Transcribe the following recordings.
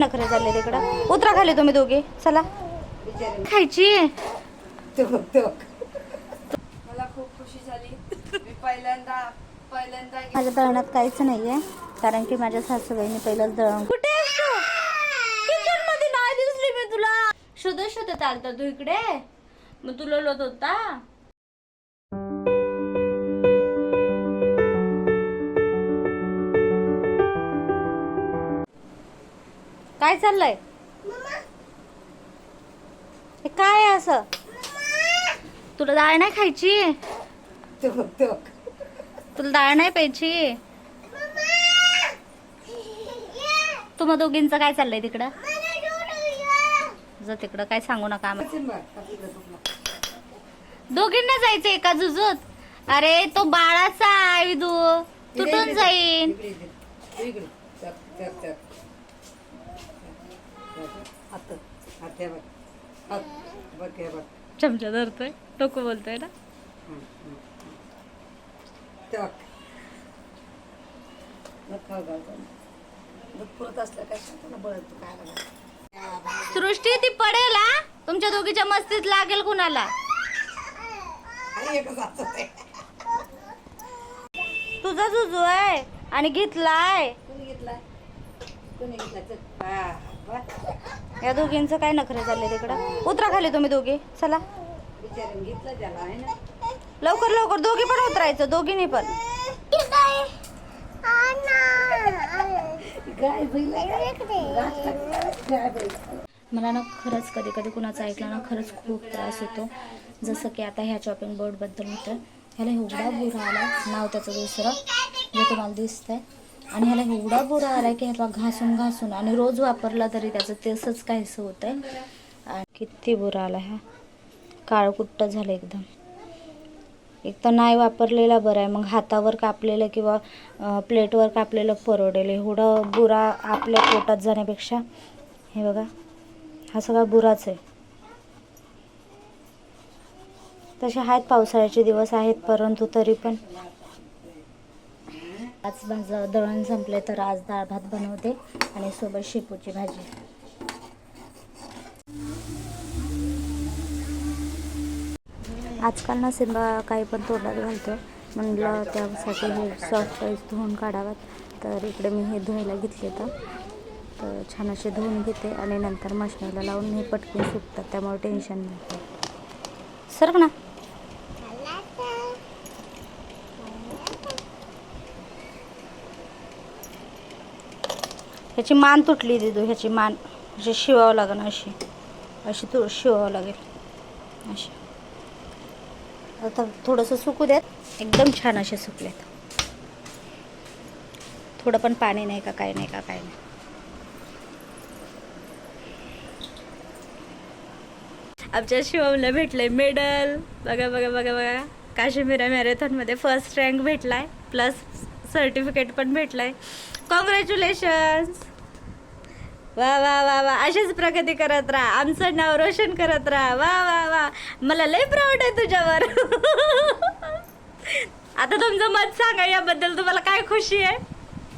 नखरे चालले तिकडं उतरा खाली तुम्ही दोघे. चला. खायची. मला खूप खुशी झाली. मी पहिल्यांदा पहिल्यांदा माझ्या दळणात काहीच नाहीये कारण की माझ्या सासूबाईने पहिलंच दळण कुठे किचनमध्ये नाही दिसली मी तुला. शोध शोध चालता तू इकडे. मग तुला लोत होता. काय चाललंय? हे काय आहे असं? तुला डाळ नाही खायची? तुला डाळ नाही प्यायची? तुम्हा दोघींचं काय चाललंय तिकडं? जा तिकडं काय सांगू नका दोघींना जायचं एका जुजूत? अरे तो बाळाचा आहे विदू. तुटून जाईन. चमचा धरतोय. टोकं बोलतोय ना? सृष्टी ती पडेल हा? तुमच्या दोघीच्या मस्तीत लागेल कुणाला? तुझा जुजू आहे आणि घेतलाय. या दोघींचं काय नखरे चालले तिकडं? उतरा खाली तुम्ही दोघे. चला. लवकर लवकर. दोघी पण उतरायचं. दोघींनी पण. मला ना खरंच कधी कधी कुणाचं ऐकलं ना खरंच खूप त्रास होतो. जसं की आता ह्या चॉपिंग बोर्डबद्दल होतं. ह्याला एवढा बुरा आला. नाव त्याचं दुसरं. जे तुम्हाला दिसतंय. आणि ह्याला एवढा बुरा आला की ह्याला घासून घासून आणि रोज वापरला तरी त्याचं तसंच काहीसं होतं आहे आणि किती बुरा आला हा. काळकुट्ट झालं एकदम. एक तर नाही वापरलेला बरं आहे. मग हातावर कापलेलं किंवा प्लेटवर कापलेलं परवडेल एवढं बुरा आपल्या पोटात जाण्यापेक्षा हे बघा हा सगळा बुराच आहे. तसे आहेत पावसाळ्याचे दिवस आहेत परंतु तरी पण आज माझं दळण संपले तर आज डाळ भात बनवते आणि सोबत शेपूची भाजी. आजकाल ना सिंबा काही पण तोंडात घालतो. म्हणलं त्यासाठी हे सॉफ्ट राईस धुवून काढावात. तर इकडे मी हे धुवायला घेतले तर तर छान असे धुवून घेते आणि नंतर मशनीला लावून हे पटकन सुकतात त्यामुळे टेन्शन नाही. सरक ना? ह्याची मान तुटली दिदू ह्याची मान. अशी शिवावं लागेल अशी. अशी तू शिवावं लागेल. अशी. आता थोडंसं सुकू द्यात. एकदम छान असे सुकलेत. थोडं पण पाणी नाही का काय नाही का काय नाही. आमच्या शिवमला भेटलंय मेडल. बघा बघा बघा बघा. काश्मीरा मॅरेथॉनमध्ये फर्स्ट रँक भेटलाय. प्लस सर्टिफिकेट पण भेटलाय. कॉंग्रॅच्युलेशन्स वा वा वा वा. अशीच प्रगती करत राहा. आमचं नाव रोशन करत राहा. वा वा वा. मला लय प्राऊड आहे तुझ्यावर. आता तुमचं मत सांगा याबद्दल तुम्हाला काय खुशी आहे?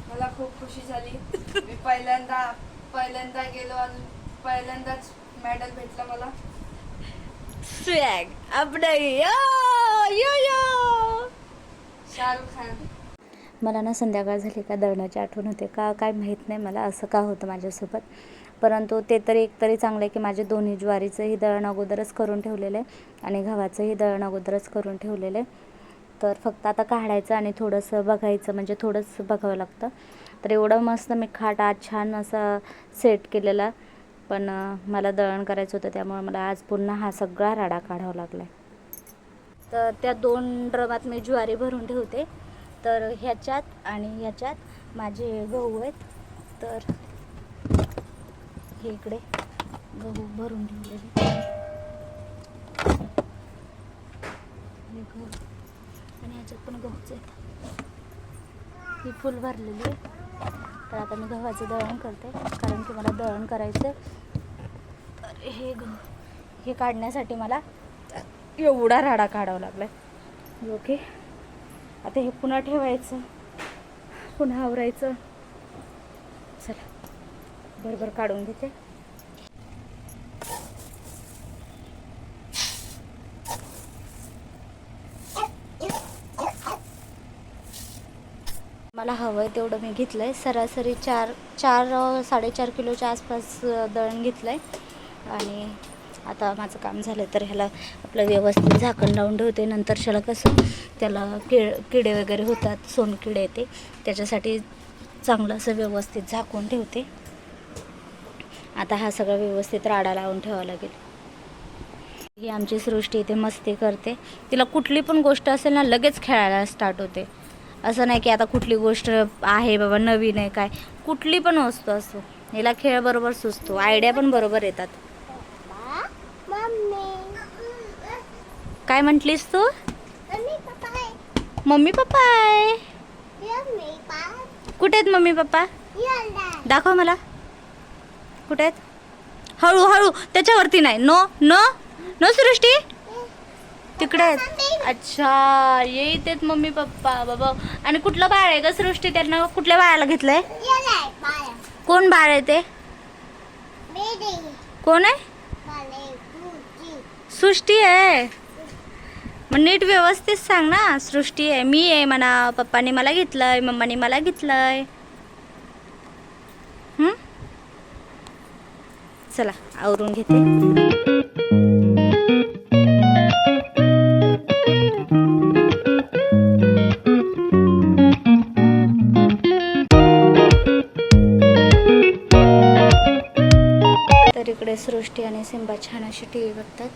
मला खूप खुशी झाली. मी पहिल्यांदा पहिल्यांदा गेलो आणि पहिल्यांदाच मेडल भेटलं मला. स्वॅग आपलं यो यो यो शाहरुख खान. मला ना संध्याकाळ झाली का दळणाची आठवण होते. का काय माहीत नाही मला असं का होतं माझ्यासोबत. परंतु ते तरी एक तरी चांगलं आहे की माझे दोन्ही ज्वारीचंही दळण अगोदरच करून ठेवलेलं आहे आणि गव्हाचंही दळण अगोदरच करून ठेवलेलं आहे. तर फक्त आता काढायचं आणि थोडंसं बघायचं म्हणजे थोडंच बघावं लागतं. तर एवढं मस्त मी खाट आज छान असा सेट केलेला. पण मला दळण करायचं होतं त्यामुळे मला आज पुन्हा हा सगळा राडा काढावा लागला तर त्या दोन ड्रमात मी ज्वारी भरून ठेवते. तर ह्याच्यात आणि ह्याच्यात माझे गहू आहेत. तर हे इकडे गहू भरून ठेवलेले गहू आणि ह्याच्यात पण गहूच आहेत. ही फुल भरलेली आहे. तर आता मी गव्हाचं दळण करते. कारण की मला दळण करायचं आहे. तर हे गहू हे काढण्यासाठी मला एवढा राडा काढावा लागला ओके. आता हे पुन्हा ठेवायचं. पुन्हा आवरायचं. चला बरोबर काढून घेते. मला हवं आहे तेवढं मी घेतलं आहे सरासरी चार चार साडेचार किलोच्या आसपास दळण घेतलं आहे आणि आता माझं काम झालं तर ह्याला आपलं व्यवस्थित झाकण लावून ठेवते. नंतर त्याला कसं त्याला किड किडे वगैरे होतात सोनकिडे येते. त्याच्यासाठी चांगलं असं व्यवस्थित झाकून ठेवते. आता हा सगळा व्यवस्थित राडा लावून ठेवावा लागेल. ही आमची सृष्टी इथे मस्ती करते. तिला कुठली पण गोष्ट असेल ना लगेच खेळायला स्टार्ट होते. असं नाही की आता कुठली गोष्ट आहे बाबा नवीन आहे काय. कुठली पण वस्तू असो हिला खेळ बरोबर सुचतो. आयडिया पण बरोबर येतात. काय म्हटलीस तू? मम्मी पप्पा आहे. कुठे आहेत मम्मी पप्पा? दाखव मला. कुठे आहेत? हळू हळू. त्याच्यावरती नाही. No no. नो सृष्टी? तिकडे आहेत. अच्छा. येत आहेत मम्मी पप्पा. बाबा. आणि कुठलं बाळ आहे का सृष्टी? त्यांना कुठल्या बाळाला घेतलंय? कोण बाळ आहे ते? कोण आहे? सृष्टी आहे. मग नीट व्यवस्थित सांग ना सृष्टी आहे मी आहे म्हणा पप्पाने मला घेतलंय मम्माने मला घेतलंय हं? चला आवरून घेते इकडे सृष्टी आणि सिंबा छान अशी टी व्ही बघतात.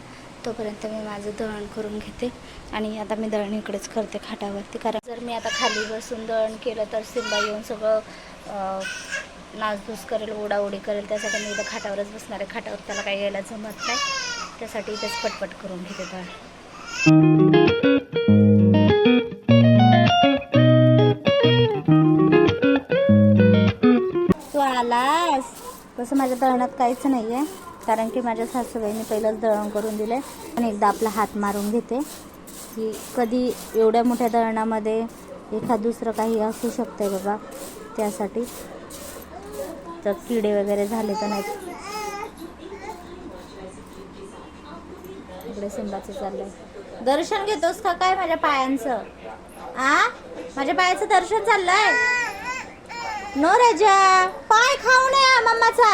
तोपर्यंत मी माझं दळण करून घेते आणि आता मी दळण इकडेच करते खाटावरती. कारण जर मी आता खाली बसून दळण केलं तर सिंबा येऊन सगळं नाचधूस नासधूस करेल ओढाओढी करेल. त्यासाठी मी इथं खाटावरच बसणार आहे. खाटावर त्याला काही यायला जमत नाही. त्यासाठी इथेच पटपट करून घेते दळण. तसं माझ्या दळणात काहीच नाही आहे कारण की माझ्या सासूबाईने पहिलंच दळण करून दिलं आहे आणि एकदा आपला हात मारून घेते. की कधी एवढ्या मोठ्या दळणामध्ये एखाद दुसरं काही असू शकते बाबा. त्यासाठी. तर किडे वगैरे झाले तर नाही इकडे सिंबाचं चाललंय. दर्शन घेतोस का? काय माझ्या पायांचं? आ? माझ्या पायाचं दर्शन चाललंय? नो राजा पाय खाऊ नये मम्माचा.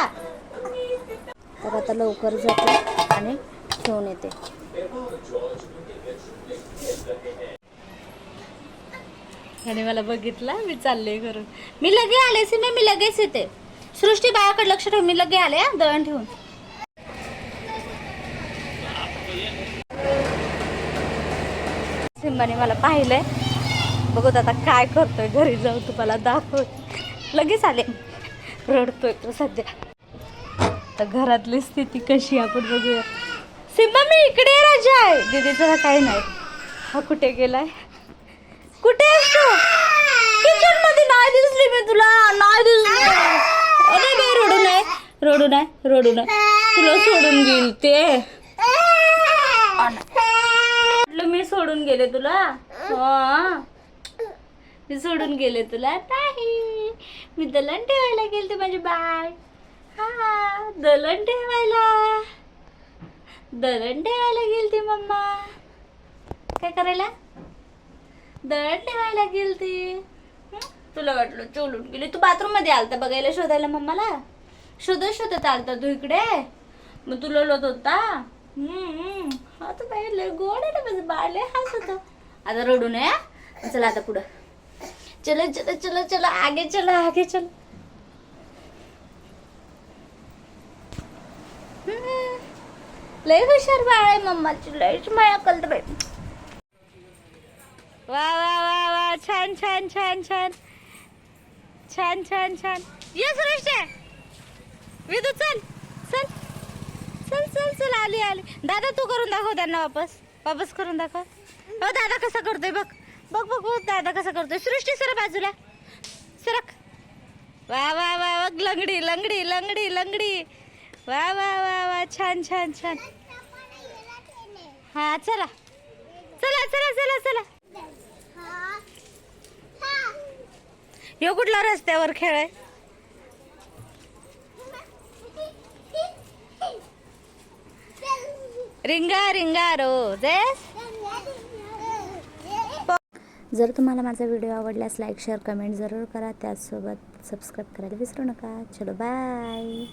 तर आता लवकर जाते आणि ठेवून येते. आणि मला बघितलं मी चालले करून मी लगे आले सी मी लगेच येते. सृष्टी बायाकडे लक्ष ठेवून मी लगे आले दळण ठेवून. सिंबाने मला पाहिलंय. बघत आता काय करतोय घरी जाऊ तुम्हाला दाखव लगेच आले. रडतोय तो सध्या. तर घरातली स्थिती कशी आहे आपण बघूया. सीमा मी इकडे आहे, राजा. आहे दीदीचं काही नाही. हा कुठे गेलाय? कुठे आहेस किचनमध्ये नाही दिसली मी तुला. नाही दिसली. अरे बाई रडू नाही. रडू नाही रडू नाही. तुला सोडून गेल ते. म्हटलं मी सोडून गेले तुला. हा. मी सोडून गेले तुला. नाही मी दलन ठेवायला गेलते माझे बाय. हा दलन ठेवायला. दळण ठेवायला गेलती मम्मा. काय करायला? दळण ठेवायला गेलती. तुला वाटलं चोलून गेली. तू बाथरूममध्ये आलता बघायला शोधायला मम्माला? शोधत शोधत आलता तू इकडे. मग तू लोलत होता? हम्म तू बाई लय गोड आहे ना माझं बाळ लय हस होतं. आता रडू नये चला आता पुढं. चलो चलो चलो चलो आगे चलो आगे चलो. लय हुशार बाळ आहे मम्माची लयच माया कलत बाई वा वा वा वा छान छान छान छान. छान छान छान. ये सुरेश विदू चल चल. चल चल चल आली आली. दादा तू करून दाखव त्यांना वापस. वापस करून दाखव. हो दादा कसा करतोय बघ. बघ बघ बघ दादा कसं करतोय. सृष्टी सर बाजूला. सरक. वा वा वा बघ लंगडी लंगडी लंगडी लंगडी. वा वा वा वा छान छान छान. हा चला. चला चला चला चला. हे कुठला रस्त्यावर खेळ आहे? रिंगा रिंगा रोज. जर तुम्हाला माझा व्हिडिओ आवडल्यास लाईक शेअर कमेंट जरूर करा. त्याचसोबत सबस्क्राईब करायला विसरू नका. चलो बाय